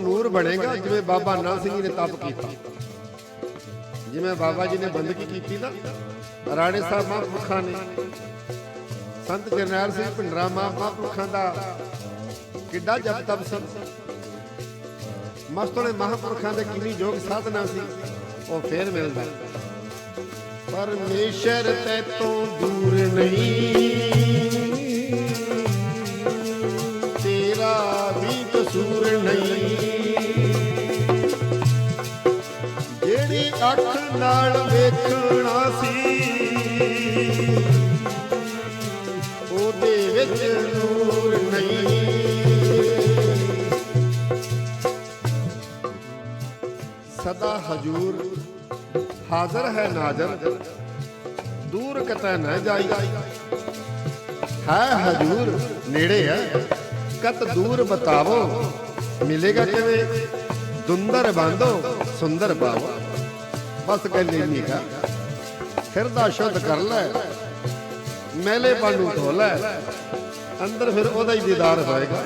ਨੂਰ ਬਣੇਗਾ ਜਿਵੇਂ ਬਾਬਾ ਨਾਨਕ ਸਿੰਘ ਜੀ ਨੇ ਤਪ ਕੀਤਾ। ਜਿਵੇਂ ਬਾਬਾ ਜੀ ਨੇ ਬੰਦਗੀ ਕੀਤੀ ਨਾ, ਰਾਣੇ ਸਾਹਿਬ ਮਹਾਂਪੁਰਖਾਂ ਨੇ। ਸੰਤ ਜਰਨੈਲ ਸਿੰਘ ਭਿੰਡਰਾ ਮਹਾਂਪੁਰਖਾਂ ਦਾ ਕਿੱਡਾ ਜਪ ਤਪ ਸੀ ਮਸਤੋਲੇ ਮਹਾਂਪੁਰਖਾਂ ਦੇ ਕਿੰਨੀ ਯੋਗ ਸਾਧਨਾ ਸੀ, ਉਹ ਫੇਰ ਮਿਲਦਾ। ਪਰਮੇਸ਼ਰ ਤੇ ਤੋਂ ਦੂਰ ਨਹੀਂ, ਤੇਰਾ ਵੀ ਕਸੂਰ ਨਹੀਂ। ਅੱਖ ਨਾਲ ਵੇਖਣਾ ਸੀ। ਉਹਦੇ ਵਿੱਚ ਨੂਰ ਨਹੀਂ। ਸਦਾ ਹਜੂਰ ਹਾਜ਼ਰ ਹੈ ਨਾਜ਼ਰ, ਦੂਰ ਕਤੈ ਨਾ ਜਾਈ। ਹੈ ਹਜੂਰ ਨੇੜੇ ਹੈ, ਕਤ ਦੂਰ ਬਤਾਵੋ, ਮਿਲੇਗਾ ਕਿਵੇਂ? ਦੁੰਦਰ ਬਾਂਧੋ ਸੁੰਦਰ ਪਾਵੋ ਬਸ ਗੱਲ ਇੰਨੀ ਕਾ ਹਿਰਦਾ ਸ਼ੁੱਧ ਕਰ ਲੈ। ਮੇਲੇ ਨੂੰ ਧੋ ਲੈ। ਅੰਦਰ ਫਿਰ ਉਹਦਾ ਹੀ ਦੀਦਾਰ ਹੋਏਗਾ।